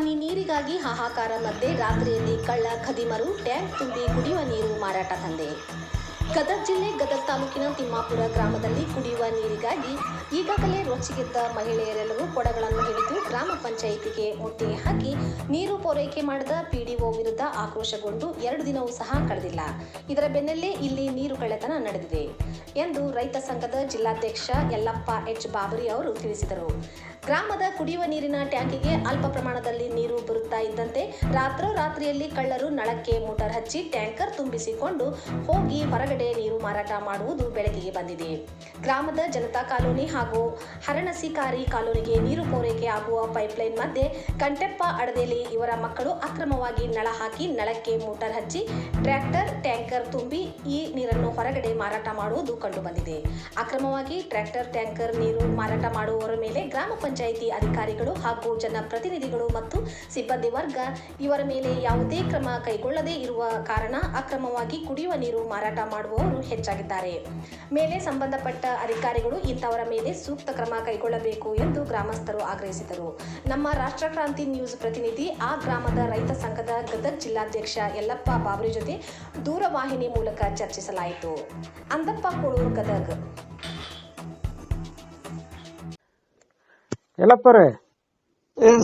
ಹನಿ ನೀರಿಗಾಗಿ ಹಾಹಾಕಾರ ಮಧ್ಯೆ ರಾತ್ರಿಯಲ್ಲಿ ಕಳ್ಳ ಖದಿಮರು ಟ್ಯಾಂಕ್ ತುಂಬಿ ಕುಡಿಯುವ ನೀರು ಮಾರಾಟ ದಂಧೆ. ಗದಗ ಜಿಲ್ಲೆ ಗದಗ ತಾಲೂಕಿನ ತಿಮ್ಮಾಪುರ ಗ್ರಾಮದಲ್ಲಿ ಕುಡಿಯುವ ನೀರಿಗಾಗಿ ಈಗಾಗಲೇ ರೊಚ್ಚಿಗೆದ್ದ ಮಹಿಳೆಯರೆಲ್ಲರೂ ಕೊಡಗಳನ್ನು ಹಿಡಿದು ಗ್ರಾಮ ಪಂಚಾಯಿತಿಗೆ ಮುಟ್ಟಿ ಹಾಕಿ ನೀರು ಪೂರೈಕೆ ಮಾಡಿದ ಪಿಡಿಒ ವಿರುದ್ಧ ಆಕ್ರೋಶಗೊಂಡು ಎರಡು ದಿನವೂ ಸಹ ಕಳೆದಿಲ್ಲ. ಇದರ ಬೆನ್ನಲ್ಲೇ ಇಲ್ಲಿ ನೀರು ಕಳೆತನ ನಡೆದಿದೆ ಎಂದು ರೈತ ಸಂಘದ ಜಿಲ್ಲಾಧ್ಯಕ್ಷ ಯಲ್ಲಪ್ಪ ಎಚ್ ಬಾಬರಿ ಅವರು ತಿಳಿಸಿದರು. ಗ್ರಾಮದ ಕುಡಿಯುವ ನೀರಿನ ಟ್ಯಾಂಕಿಗೆ ಅಲ್ಪ ಪ್ರಮಾಣದಲ್ಲಿ ನೀರು ಬರುತ್ತಾ ಇದ್ದಂತೆ ರಾತ್ರೋರಾತ್ರಿಯಲ್ಲಿ ಕಳ್ಳರು ನಳಕ್ಕೆ ಮೋಟಾರ್ ಹಚ್ಚಿ ಟ್ಯಾಂಕರ್ ತುಂಬಿಸಿಕೊಂಡು ಹೋಗಿ ಹೊರಗಡೆ ನೀರು ಮಾರಾಟ ಮಾಡುವುದು ಬೆಳಕಿಗೆ ಬಂದಿದೆ. ಗ್ರಾಮದ ಜನತಾ ಕಾಲೋನಿ ಹಾಗೂ ಹರಣಸಿಕಾರಿ ಕಾಲೋನಿಗೆ ನೀರು ಪೂರೈಕೆ ಆಗುವ ಪೈಪ್ಲೈನ್ ಮಧ್ಯೆ ಕಂಟೆಪ್ಪ ಅಡದೇಲಿ ಇವರ ಮಕ್ಕಳು ಅಕ್ರಮವಾಗಿ ನಳ ಹಾಕಿ ನಳಕ್ಕೆ ಮೋಟಾರ್ ಹಚ್ಚಿ ಟ್ರ್ಯಾಕ್ಟರ್, ಟ್ಯಾಂಕರ್ ತುಂಬಿ ಈ ನೀರನ್ನು ಹೊರಗಡೆ ಮಾರಾಟ ಮಾಡುವುದು ಕಂಡುಬಂದಿದೆ. ಅಕ್ರಮವಾಗಿ ಟ್ರ್ಯಾಕ್ಟರ್, ಟ್ಯಾಂಕರ್ ನೀರು ಮಾರಾಟ ಮಾಡುವವರ ಮೇಲೆ ಗ್ರಾಮ ಪಂಚಾಯಿತಿ ಅಧಿಕಾರಿಗಳು ಹಾಗೂ ಜನಪ್ರತಿನಿಧಿಗಳು ಮತ್ತು ಸಿಬ್ಬಂದಿ ವರ್ಗ ಇವರ ಮೇಲೆ ಯಾವುದೇ ಕ್ರಮ ಕೈಗೊಳ್ಳದೇ ಇರುವ ಕಾರಣ ಅಕ್ರಮವಾಗಿ ಕುಡಿಯುವ ನೀರು ಮಾರಾಟ ಮಾಡುವವರು ಹೆಚ್ಚಾಗಿದ್ದಾರೆ. ಮೇಲೆ ಸಂಬಂಧಪಟ್ಟ ಅಧಿಕಾರಿಗಳು ಇಂಥವರ ಮೇಲೆ ಸೂಕ್ತ ಕ್ರಮ ಕೈಗೊಳ್ಳಬೇಕು ಎಂದು ಗ್ರಾಮಸ್ಥರು ಆಗ್ರಹಿಸಿದರು. ನಮ್ಮ ರಾಷ್ಟ್ರಕ್ರಾಂತಿ ನ್ಯೂಸ್ ಪ್ರತಿನಿಧಿ ಆ ಗ್ರಾಮದ ರೈತ ಸಂಘದ ಗದಗ್ ಜಿಲ್ಲಾಧ್ಯಕ್ಷ ಯಲ್ಲಪ್ಪ ಬಾಬ್ರಿ ಜೊತೆ ದೂರವಾಹಿನಿ ಮೂಲಕ ಚರ್ಚಿಸಲಾಯಿತು. ಅಂದಪ್ಪ ಕೋಳೂರು ಗದಗ್.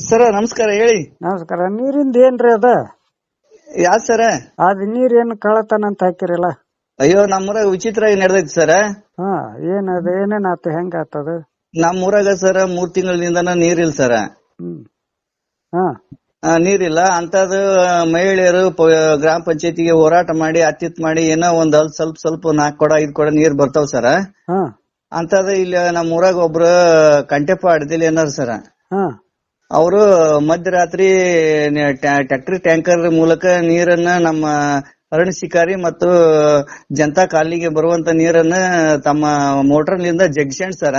ಸರ ನಮಸ್ಕಾರ ಹೇಳಿ. ನಮಸ್ಕಾರ. ನೀರಿಂದ ಏನ್ರಿ ಅದ? ಯಾ ಸರ? ಅದ್ ನೀರ್ ಏನ್ ಕಳತನ ಅಂತ ಹಾಕಿರಲ್ಲ? ಅಯ್ಯೋ ನಮ್ಮೂರಾಗ ವಿಚಿತ್ರವಾಗಿ ನಡೆದೈತಿ ಸರ್? ಹಾ ಏನ್ ಅದ ಏನೇನ್ ಆತ ಹೆಂಗ ಆತದ? ನಮ್ಮೂರಾಗ ಸರ್ ಮೂರ್ ತಿಂಗಳಿಂದ ನೀರಿಲ್ಲ ಸರ. ನೀರಿಲ್ಲ. ಅಂತದ್ ಮಹಿಳೆಯರು ಗ್ರಾಮ ಪಂಚಾಯತಿಗೆ ಹೋರಾಟ ಮಾಡಿ ಅತ್ತಿತ್ ಮಾಡಿ ಏನೋ ಒಂದ್ ಅಲ್ ಸ್ವಲ್ಪ ಸ್ವಲ್ಪ ನಾಲ್ಕು ಕೊಡ ಐದ್ ಕೊಡ ನೀರ್ ಬರ್ತಾವ್ ಸರ್. ಅಂತದ ಇಲ್ಲಿ ನಮ್ಮ ಊರಾಗ ಒಬ್ರು ಕಂಟೆಪ್ಪ ಅಡ್ದಿಲ್ಲ ಏನಾರ ಸರ್. ಹಾ. ಅವರು ಮಧ್ಯರಾತ್ರಿ ಟ್ಯಾಕ್ಟರ್ ಟ್ಯಾಂಕರ್ ಮೂಲಕ ನೀರನ್ನ ನಮ್ಮ ಅರಣ್ಯ ಶಿಕಾರಿ ಮತ್ತು ಜನತಾ ಕಾಲನಿಗೆ ಬರುವಂತ ನೀರನ್ನ ತಮ್ಮ ಮೋಟರ್ನಿಂದ ನಿಂದ ಸರ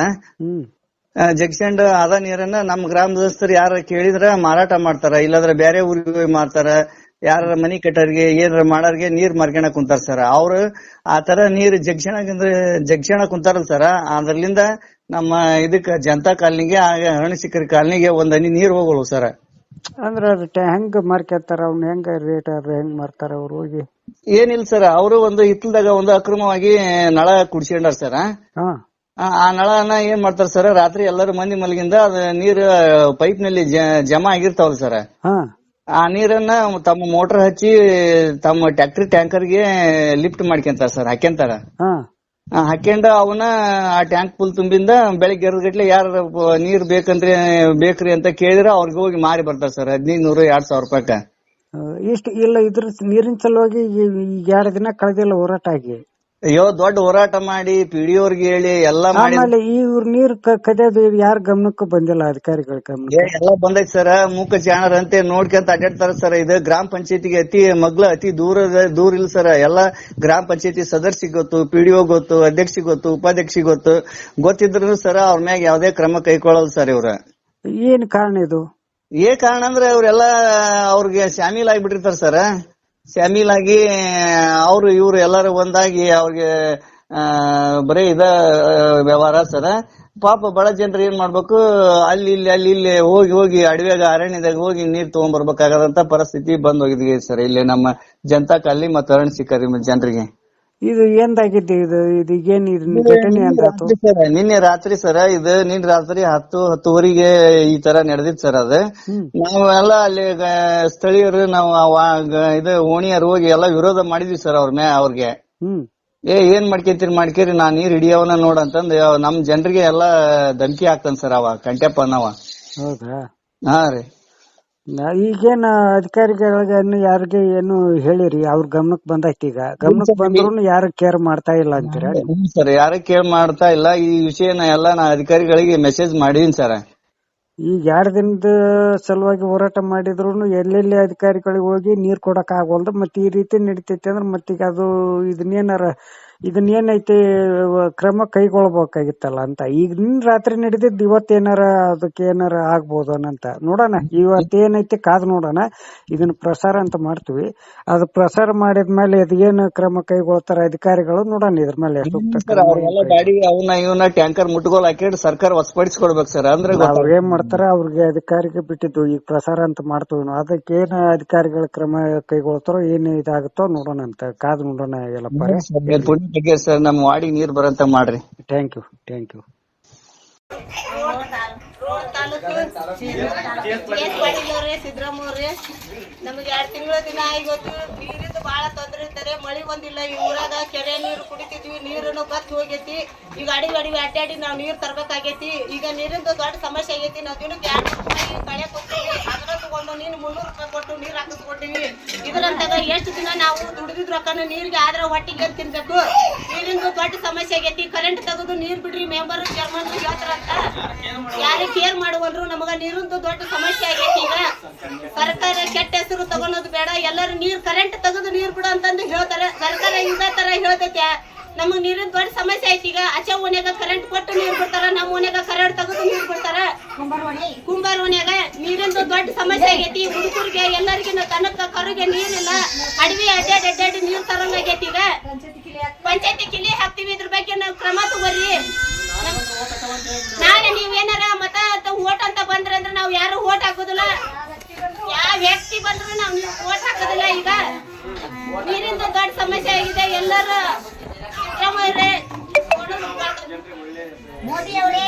ಜಗ್ಸಂಡ್ ಆದ ನೀರನ್ನ ನಮ್ಮ ಗ್ರಾಮದಸ್ಥರು ಯಾರ ಕೇಳಿದ್ರ ಮಾರಾಟ ಮಾಡ್ತಾರ ಇಲ್ಲಾಂದ್ರೆ ಬೇರೆ ಊರಿಗೆ ಹೋಗಿ ಮಾರ್ತಾರ ಯಾರ ಮನಿ ಕಟ್ಟೋರಿಗೆ ಏನಾರ ಮಾಡೋರಿಗೆ ನೀರ್ ಮರ್ಗಣ ಕುಂತಾರ ಸರ್. ಅವ್ರು ಆ ತರ ನೀರ್ ಜಗ್ಸಣ ಜಗ್ಸಣ ಕುಂತಾರಲ್ಲ ಸರ್. ಅದ್ರಲಿಂದ ನಮ್ಮ ಇದಕ್ಕ ಜನತಾ ಕಾಲನಿಗೆ ಅರಣ್ಯ ಶಿಕಾರಿ ಕಾಲನಿಗೆ ಒಂದ್ ಹನಿ ನೀರ್ ಹೋಗಲ್ಲ ಸರ್. ಅಂದ್ರ ಅದ್ ಹೆಂಗ್ ಮಾರ್ಕೆತ್ತಾರ ಅವ್ನ ಹೆಂಗ ರೇಟ್ ಅದ ಹೆಂಗ್ ಮಾರ್ತಾರ ಅವ್ರು ಹೋಗಿ. ಏನಿಲ್ಲ ಸರ್ ಅವರು ಒಂದು ಹಿತ್ತಲದಾಗ ಒಂದು ಅಕ್ರಮವಾಗಿ ನಳ ಕುಡ್ಸ್ಕೊಂಡಾರ ಸರ್ ಆ? ನಳನ ಏನ್ ಮಾಡ್ತಾರ ಸರ್ ರಾತ್ರಿ ಎಲ್ಲರೂ ಮಂದಿ ಮಲಗಿಂದ ಅದ ನೀರ್ ಪೈಪ್ನಲ್ಲಿ ಜಮಾ ಆಗಿರ್ತಾವಲ್ಲ ಸರ್. ಆ ನೀರನ್ನ ತಮ್ಮ ಮೋಟರ್ ಹಚ್ಚಿ ತಮ್ಮ ಟ್ಯಾಕ್ಟ್ರಿ ಟ್ಯಾಂಕರ್ಗೆ ಲಿಫ್ಟ್ ಮಾಡ್ಕೊಂತಾರ ಸರ್ ಹಾಕ್ಯಂತಾರ ಅವನ ಹಾಕ್ಯಂಡು ಅವನ್ನ ಆ ಟ್ಯಾಂಕ್ ಫುಲ್ ತುಂಬಿಂದ ಬೆಳಿಗ್ಗೆ ಗಟ್ಲೆ ಯಾರ ನೀರ್ ಬೇಕಂದ್ರೆ ಬೇಕ್ರಿ ಅಂತ ಕೇಳಿದ್ರೆ ಅವ್ರಿಗೆ ಹೋಗಿ ಮಾರಿ ಬರ್ತಾರ ಸರ್ ಹದಿನೈದು ನೂರು ಎರಡ್ ಸಾವಿರ ರೂಪಾಯಿಕ ಇಷ್ಟ ಇಲ್ಲ ಇದ್ರ ನೀರಿನ ಸಲುವಾಗಿ ಈಗ ಎರಡ್ ದಿನ ಕಳೆದಿಲ್ಲ ಹೋರಾಟ ಆಗಿ. ಅಯ್ಯೋ ದೊಡ್ಡ ಹೋರಾಟ ಮಾಡಿ ಪಿಡಿಯೋರ್ಗೆ ಹೇಳಿ ಎಲ್ಲಾ ಮಾಡಿ. ಆಮೇಲೆ ಈ ಇವ್ರ ನೀರ್ ಕದಿಯೋದು ಯಾರ ಗಮನಕ್ಕೂ ಬಂದಿಲ್ಲ ಅಧಿಕಾರಿಗಳ ಗಮನ ಎಲ್ಲ ಬಂದೈತಿ ಸರ್. ಮೂಕ ಜಾಣರಂತೆ ನೋಡ್ಕೊಂತ ಅಡ್ಡಾಡ್ತಾರ ಸರ್. ಇದು ಗ್ರಾಮ ಪಂಚಾಯತಿಗೆ ಅತಿ ಮಗ್ಲ ಅತಿ ದೂರ ದೂರ ಇಲ್ಲ ಸರ್. ಎಲ್ಲ ಗ್ರಾಮ ಪಂಚಾಯತಿ ಸದಸ್ಯ ಗೊತ್ತು ಪಿಡಿಒ ಗೊತ್ತು ಅಧ್ಯಕ್ಷ ಗೊತ್ತು ಉಪಾಧ್ಯಕ್ಷ ಗೊತ್ತು. ಗೊತ್ತಿದ್ರು ಸರ್ ಅವ್ರ ಮ್ಯಾಗ ಯಾವ್ದೇ ಕ್ರಮ ಕೈಗೊಳ್ಳಲ್ಲ ಸರ್ ಇವ್ರ. ಏನ್ ಕಾರಣ ಇದು? ಏ ಕಾರಣ ಅಂದ್ರೆ ಅವ್ರೆಲ್ಲ, ಅವ್ರಿಗೆ ಶಾಮೀಲ್ ಆಗಿಬಿಟ್ಟಿರ್ತಾರೆ ಸರ್. ಶಾಮೀಲ್ ಆಗಿ, ಅವ್ರು ಇವ್ರು ಎಲ್ಲಾರು ಒಂದಾಗಿ ಅವ್ರಿಗೆ ಬರೀ ಇದ, ವ್ಯವಹಾರ ಸರ್. ಪಾಪ ಬಡ ಜನರು ಏನ್ ಮಾಡ್ಬೇಕು, ಅಲ್ಲಿ ಇಲ್ಲಿ ಅಲ್ಲಿ ಇಲ್ಲಿ ಹೋಗಿ ಹೋಗಿ ಅಡವೆಗ ಅರಣ್ಯದಾಗ ಹೋಗಿ ನೀರ್ ತಗೊಂಡ್ ಪರಿಸ್ಥಿತಿ ಬಂದ್ ಹೋಗಿದ್ವಿ ಸರ್. ಇಲ್ಲಿ ನಮ್ಮ ಜನತಾ ಕಾಲನಿ ಮತ್ತು ಅರಣ್ಯ ಸಿಕ್ಕರಿ ಜನರಿಗೆ. ಇದು ಎಂದಾಗಿದ್ದು ಇದು? ಇದು ಏನ್ ಇದು ಘಟನೆ ಎಂದಾತು ಸರ್ ನಿನ್ನೆ ರಾತ್ರಿ ಸರ್ ಇದು ನಿನ್ನೆ ರಾತ್ರಿ ಹತ್ತು ಹತ್ತುವರೆಗೆ ಈ ತರ ನಡೆದಿತ್ತು ಸರ್ ಅದು. ನಾವೆಲ್ಲ ಅಲ್ಲಿ ಸ್ಥಳೀಯರು ನಾವು ಇದು ಓಣಿಯರು ಹೋಗಿ ಎಲ್ಲ ವಿರೋಧ ಮಾಡಿದ್ವಿ ಸರ್ ಅವ್ರ ಮೇ ಅವ್ರಿಗೆ. ಏ ಏನ್ ಮಾಡ್ಕೊಂತೀರಿ ಮಾಡ್ಕೇರಿ ನಾ ನೀರ್ ಹಿಡಿಯವನ ನೋಡಂತಂದ್ ಅಂತಂದ್ ನಮ್ ಜನರಿಗೆ ಎಲ್ಲಾ ಧಮಕಿ ಹಾಕ್ತಾನ ಸರ್ ಅವ ಕಂಟೆಪ್ಪ ಹೌದಾ? ಹಾ ರೀ. ಈಗೇನ್ ಅಧಿಕಾರಿಗಳಿಗೆ ಇನ್ನು ಯಾರಿಗೆ ಏನು ಹೇಳಿರಿ ಅವ್ರ ಗಮನಕ್ ಬಂದೈತಿ ಈಗ. ಗಮನಕ್ ಬಂದ್ರು ಯಾರು ಕೇರ್ ಮಾಡ್ತಾ ಇಲ್ಲ ಅಂತೀರ? ಸರ್ ಯಾರು ಕೇರ್ ಮಾಡ್ತಾ ಇಲ್ಲ. ಈ ವಿಷಯನ ಎಲ್ಲಾ ನಾ ಅಧಿಕಾರಿಗಳಿಗೆ ಮೆಸೇಜ್ ಮಾಡಿದೀನಿ ಸರ್. ಈಗ ಎರಡ್ ದಿನದ ಸಲುವಾಗಿ ಹೋರಾಟ ಮಾಡಿದ್ರು ಎಲ್ಲೆಲ್ಲಿ ಅಧಿಕಾರಿಗಳಿಗೆ ಹೋಗಿ ನೀರ್ ಕೊಡಕ್ ಆಗವಲ್ದ ಮತ್ತೆ ಈ ರೀತಿ ನಡಿತೈತಿ ಅಂದ್ರ ಮತ್ತೀಗ ಅದು ಇದನ್ನೇನಾರ ಇದನ್ನ ಏನೈತಿ ವ- ಕ್ರಮ ಕೈಗೊಳ್ಬೇಕಾಗಿತ್ತಲ್ಲ ಅಂತ. ಈಗ ನಿನ್ ರಾತ್ರಿ ನಡೆದಿದ್ದು ಇವತ್ತೇನಾರ ಅದಕ್ಕೆ ಏನಾರ ಆಗ್ಬೋದು ಅನ್ನಂತ. ನೋಡೋಣ ಇವತ್ತೇನೈತಿ ಕಾದ್ ನೋಡೋಣ. ಇದನ್ನ ಪ್ರಸಾರ ಅಂತ ಮಾಡ್ತೀವಿ. ಅದು ಪ್ರಸಾರ ಮಾಡಿದ್ಮೇಲೆ ಅದೇನು ಕ್ರಮ ಕೈಗೊಳ್ತಾರ ಅಧಿಕಾರಿಗಳು ನೋಡೋಣ ಇದ್ರ ಮೇಲೆ ಗಾಡಿ ಅವನ್ನ ಇವನ್ನ ಟ್ಯಾಂಕರ್ ಮುಟ್ಗೋಲ್ ಸರ್ಕಾರ ವಸಪಡಿಸ್ಕೊಡ್ಬೇಕು ಸರ್. ಅಂದ್ರೆ. ಅವ್ರ ಏನ್ ಮಾಡ್ತಾರ ಅವ್ರಿಗೆ ಅಧಿಕಾರಿಗೆ ಬಿಟ್ಟಿದ್ದು ಈಗ ಪ್ರಸಾರ ಅಂತ ಮಾಡ್ತೀವಿ ಅದಕ್ಕೆ ಏನ್ ಅಧಿಕಾರಿಗಳ ಕ್ರಮ ಕೈಗೊಳ್ತಾರೋ ಏನ್ ಇದಾಗುತ್ತೋ ನೋಡೋಣ ಅಂತ. ಕಾದ್ ನೋಡೋಣ ಎಲ್ಲಪ್ಪ ಬಗ್ಗೆ ಸರ್ ನಮ್ ವಾಡಿ ನೀರ್ ಬರಂತ ಮಾಡ್ರಿ ಥ್ಯಾಂಕ್ ಯು ಥ್ಯಾಂಕ್ ಯು ಸಿದ್ದರಾಮಯ್ಯವ್ರೆ ನಮಗೆ ಎರಡ್ ತಿಂಗಳ ದಿನ ಆಗಿತ್ತು ನೀರಿಂದು ಬಹಳ ತೊಂದ್ರೆ ಇರ್ತಾರೆ ಮಳಿ ಬಂದಿಲ್ಲ ಈ ಊರಾಗ ಕೆರೆ ನೀರು ಕುಡಿತಿದ್ವಿ ನೀರನ್ನು ಬತ್ ಹೋಗೈತಿ ಈಗ ಅಡಿ ಅಡಿ ಅಡ್ಡಾಡಿ ನಾವು ನೀರ್ ತರ್ಬೇಕಾಗೈತಿ ಈಗ ನೀರಿಂದು ದೊಡ್ಡ ಸಮಸ್ಯೆ ಆಗೈತಿ ನಾವು ದಿನಕ್ಕೆ ಎರಡು ರೂಪಾಯಿ ಕಳೆ ಕೊಡ್ತೀವಿ ಅದ್ರ ತಗೊಂಡು ನೀನು ಮುನ್ನೂರು ರೂಪಾಯಿ ಕೊಟ್ಟು ನೀರ್ ಹಾಕಿಸ್ಕೊಟ್ಟಿವಿ ಇದ್ರಂತಾಗ ಎಷ್ಟು ದಿನ ನಾವು ದುಡಿದಿದ್ ರೊಕ್ಕನ ನೀರಿಗೆ ಆದ್ರೆ ಹೊಟ್ಟಿಗೆ ಅಂತ ತಿನ್ಬೇಕು ದೊಡ್ಡ ಸಮಸ್ಯೆ ಆಗೈತಿ ಕರೆಂಟ್ ತೆಗೆದು ನೀರ್ ಬಿಡ್ರಿ ಮೆಂಬರ್ ಚೇರ್ಮನ್ ಹೇಳ್ತಾರಂತ ಯಾರು ಕೇರ್ ಮಾಡುವಲ್ರು ನಮಗ ನೀರಿಂದು ದೊಡ್ಡ ಸಮಸ್ಯೆ ಆಗೈತಿ ಈಗ. ಸರ್ಕಾರ ಕೆಟ್ಟ ಹೆಸರು ತಗೊಳೋದು ಬೇಡ, ಎಲ್ಲರೂ ನೀರ್ ಕರೆಂಟ್ ತೆಗೆದು ನೀರ್ ಬಿಡು ಅಂತಂದು ಹೇಳ್ತಾರೆ. ಸರ್ಕಾರ ಇದ ತರ ಹೇಳ್ತೈತೆ. ನಮಗ್ ನೀರಿನ ದೊಡ್ಡ ಸಮಸ್ಯೆ ಐತಿ ಈಗ. ಆಚೆ ಓನ್ಯಾಗ ಕರೆಂಟ್ ಕೊಟ್ಟು ನೀರ್ ಬಿಡ್ತಾರ, ನಮ್ಮ ಓನ್ಯಾಗ ಕರೆಂಟ್ ತೆಗೆದು ನೀರ್ ಬಿಡ್ತಾರ. ಕುಂಬಾರ ಓನ್ಯಾಗ ನೀರಿಂದು ದೊಡ್ಡ ಸಮಸ್ಯೆ ಆಗೈತಿ. ಹುಡುಗರಿಗೆ ಎಲ್ಲರಿಗಿನ ತನಕ ಕರುಗೆ ನೀರಿಲ್ಲ. ಅಡವಿ ಅಡ್ಡಾಡಿ ಅಡ್ಡಾಡಿ ನೀರ್ ತರಂಗಾಗೈತಿ ಈಗ. ಪಂಚಾಯತಿ ಕಿಲಿ ಹಾಕ್ತೀವಿ. ಇದ್ರ ಬಗ್ಗೆ ನಾವು ಕ್ರಮ ತಗೋರಿ ನಾಳೆ ನೀವ್ ಏನಾರ ಮತ ಓಟ್ ಅಂತ ಬಂದ್ರೆ ಅಂದ್ರೆ ನಾವ್ ಯಾರು ಓಟ್ ಹಾಕೋದಿಲ್ಲ. ಯಾವ ವ್ಯಕ್ತಿ ಬಂದ್ರು ನಾವ್ ಓಟ್ ಹಾಕೋದಿಲ್ಲ ಈಗ. ನೀರಿಂದ ದೊಡ್ಡ ಸಮಸ್ಯೆ ಆಗಿದೆ ಎಲ್ಲರೂ ಸಿದ್ದರಾಮಯ್ಯರೇ ಮೋದಿ ಅವರೇ